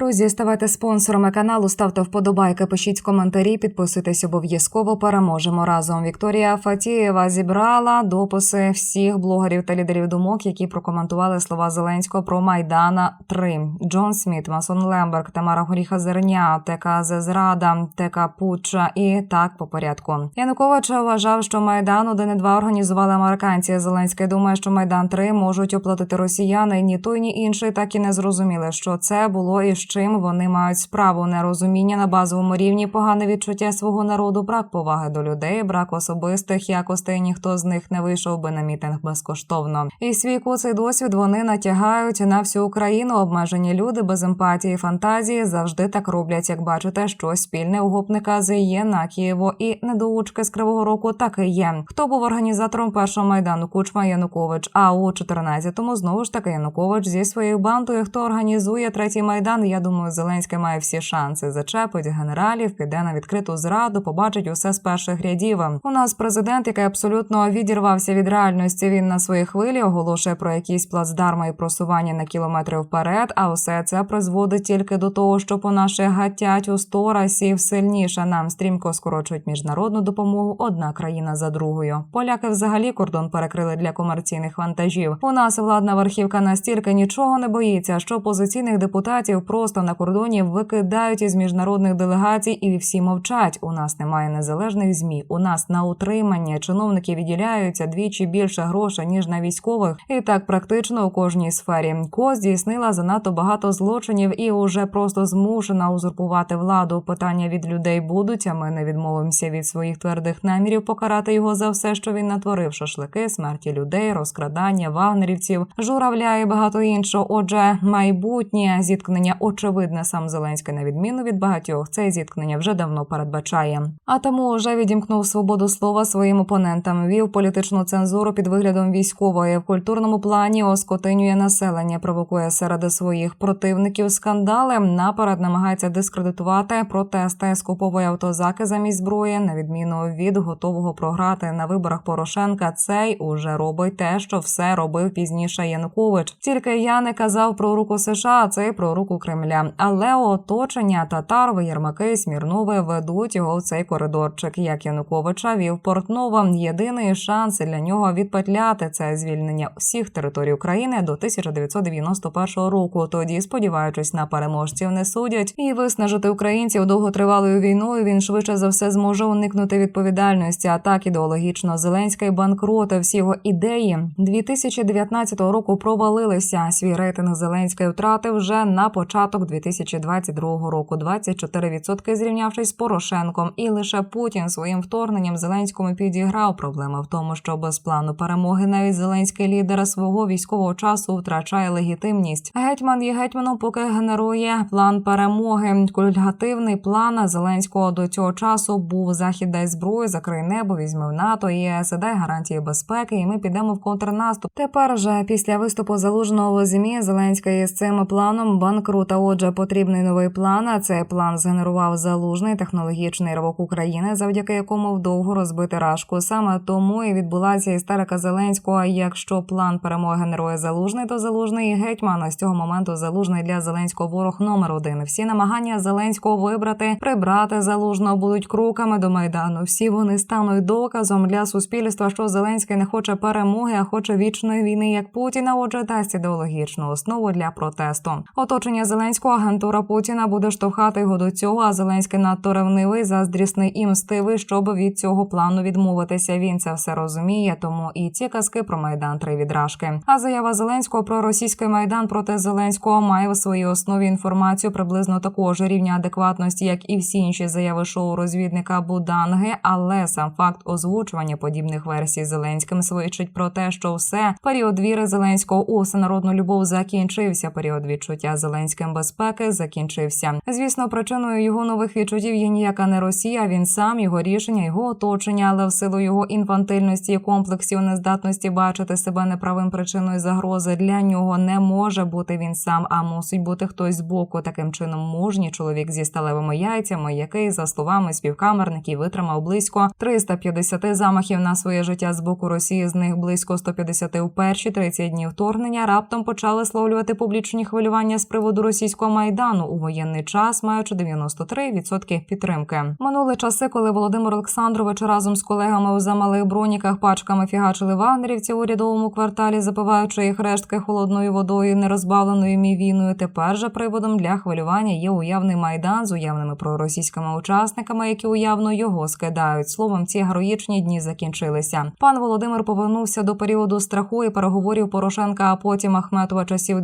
Друзі, ставайте спонсорами каналу, ставте вподобайки, пишіть коментарі, підписуйтесь обов'язково. Переможемо разом. Вікторія Фатієва зібрала дописи всіх блогерів та лідерів думок, які прокоментували слова Зеленського про Майдана 3 Джон Сміт, Масон Лемберг, Тамара Горіха Зерня, ТК Зезрада, ТК Пуча і так по порядку. Янукович вважав, що Майдан 1 і 2 організували американці. Зеленський думає, що Майдан 3 можуть оплатити росіяни. Ні той, ні інший так і не зрозуміли, що це було і чим вони мають справу. Нерозуміння на базовому рівні, погане відчуття свого народу, брак поваги до людей, брак особистих якостей. Ніхто з них не вийшов би на мітинг безкоштовно. І свій куций досвід вони натягають на всю Україну. Обмежені люди без емпатії, фантазії завжди так роблять. Як бачите, щось спільне у гопника з є на Києво і недоучки з Кривого Рогу так і є. Хто був організатором першого майдану? Кучма Янукович. А у 14-му знову ж таки Янукович зі своєю бандою. Хто організує третій майдан? Я думаю, Зеленський має всі шанси. Зачепить генералів, піде на відкриту зраду, побачить усе з перших рядів. У нас президент, який абсолютно відірвався від реальності. Він на своїй хвилі оголошує про якісь плацдарми і просування на кілометри вперед. А усе це призводить тільки до того, що по наших гатять у сто разів сильніше. Нам стрімко скорочують міжнародну допомогу. Одна країна за другою. Поляки взагалі кордон перекрили для комерційних вантажів. У нас владна верхівка настільки нічого не боїться, що опозиційних депутатів просто на кордоні викидають із міжнародних делегацій, і всі мовчать. У нас немає незалежних змі. У нас на утримання чиновники відділяються двічі більше грошей ніж на військових, і так практично у кожній сфері. Ко здійснила занадто багато злочинів і уже просто змушена узурпувати владу. Питання від людей будуть. А ми не відмовимося від своїх твердих намірів покарати його за все, що він натворив: шашлики, смерті людей, розкрадання вагнерівців, журавля і багато іншого. Отже, майбутнє зіткнення очевидне. Сам Зеленський, на відміну від багатьох, це зіткнення вже давно передбачає. А тому вже відімкнув свободу слова своїм опонентам. Вів політичну цензуру під виглядом військової в культурному плані оскотинює населення, провокує серед своїх противників скандали. Наперед намагається дискредитувати протести, скуповує автозаки замість зброї, на відміну від готового програти на виборах Порошенка. Цей уже робить те, що все робив пізніше Янукович. Тільки я не казав про руку США, а цей про руку Кремля. Але оточення татар, Єрмаки, Смірнови ведуть його в цей коридорчик. Як Януковича вів Портнова. Єдиний шанс для нього відпетляти це звільнення всіх територій України до 1991 року. Тоді, сподіваючись на переможців, не судять і виснажити українців довготривалою війною. Він швидше за все зможе уникнути відповідальності. А так ідеологічно Зеленський банкроти всі його ідеї 2019 року провалилися. Свій рейтинг Зеленський втратив вже на початок 2022 року. 24% зрівнявшись з Порошенком, і лише Путін своїм вторгненням Зеленському підіграв. Проблема в тому, що без плану перемоги навіть Зеленський лідер свого військового часу втрачає легітимність. Гетьман є гетьманом, поки генерує план перемоги. Кульгативний план Зеленського до цього часу був захід дай зброю, закрий небо, візьми в НАТО, ЄС дай гарантії безпеки, і ми підемо в контрнаступ. Тепер же після виступу залужного в змі Зеленський з цим планом банкрута. Отже, потрібний новий план. А цей план згенерував залужний технологічний ривок України, завдяки якому вдовго розбити рашку. Саме тому і відбулася істерика Зеленського. Якщо план перемоги генерує залужний, то залужний і гетьман. А з цього моменту залужний для Зеленського ворог номер один. Всі намагання Зеленського вибрати, прибрати залужного будуть кроками до майдану. Всі вони стануть доказом для суспільства, що Зеленський не хоче перемоги, а хоче вічної війни, як Путіна. Отже, дасть ідеологічну основу для протесту. Оточення Зеленського агентура Путіна буде штовхати його до цього. А Зеленський надто ревнивий, заздрісний і мстивий, щоб від цього плану відмовитися. Він це все розуміє, тому і ці казки про майдан три відражки. А заява Зеленського про російський майдан проти Зеленського має в своїй основі інформацію приблизно такого ж рівня адекватності, як і всі інші заяви шоу розвідника Буданги. Але сам факт озвучування подібних версій Зеленським свідчить про те, що все період віри Зеленського у всенародну любов закінчився. Період відчуття Зеленським безпеки закінчився. Звісно, причиною його нових відчуттів є ніяка не Росія. Він сам його рішення, його оточення, але в силу його інфантильності і комплексів нездатності бачити себе неправим причиною загрози для нього не може бути він сам, а мусить бути хтось збоку. Таким чином, мужній чоловік зі сталевими яйцями, який за словами співкамерників витримав близько 350 замахів на своє життя з боку Росії. З них близько 150 у перші 30 днів вторгнення раптом почали словлювати публічні хвилювання з приводу російської російського майдану у воєнний час, маючи 93% підтримки. Минули часи, коли Володимир Олександрович разом з колегами у замалих броніках пачками фігачили вагнерівців у рядовому кварталі, запиваючи їх рештки холодною водою, нерозбавленою мівіною. Тепер же приводом для хвилювання є уявний майдан з уявними проросійськими учасниками, які уявно його скидають. Словом, ці героїчні дні закінчилися. Пан Володимир повернувся до періоду страху і переговорів Порошенка, а потім Ахметова часів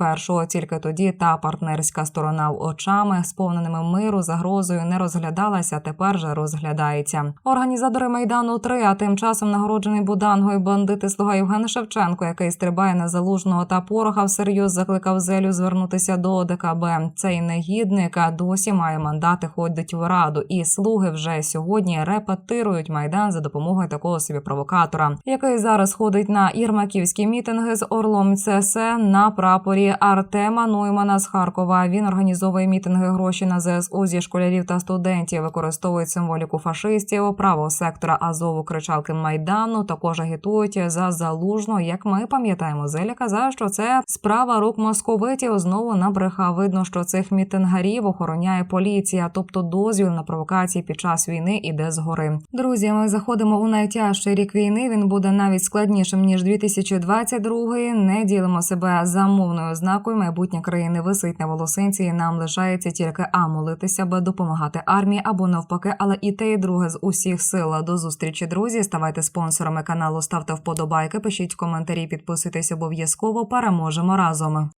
2020-2021. Тільки тоді та партнерська сторона в очами, сповненими миру, загрозою не розглядалася. Тепер же розглядається. Організатори майдану 3, а тим часом нагороджений Будангою бандити слуга Євген Шевченко, який стрибає на залужного та порога, всерйоз закликав зелю звернутися до ОДКБ. Цей негідник досі має мандати, ходить в раду, і слуги вже сьогодні репетирують майдан за допомогою такого собі провокатора, який зараз ходить на ірмаківські мітинги з Орлом ЦС на прапорі Артема Ноймана з Харкова. Він організовує мітинги гроші на ЗСУ зі школярів та студентів, використовують символіку фашистів, правого сектора Азову кричалки майдану. Також агітують за залужно. Як ми пам'ятаємо, Зеля казав, що це справа рук московитів. Знову набрехав. Видно, що цих мітингарів охороняє поліція, тобто дозвіл на провокації під час війни іде згори. Друзі, ми заходимо у найтяжчий рік війни. Він буде навіть складнішим ніж 2022. Не ділимо себе за мовною ознакою. Майбутнє країни висить на волосинці. і Нам лишається тільки а молитися, б допомагати армії або навпаки, але і те, і друге з усіх сил. До зустрічі, друзі. Ставайте спонсорами каналу, ставте вподобайки, пишіть коментарі, підписуйтесь обов'язково. Переможемо разом.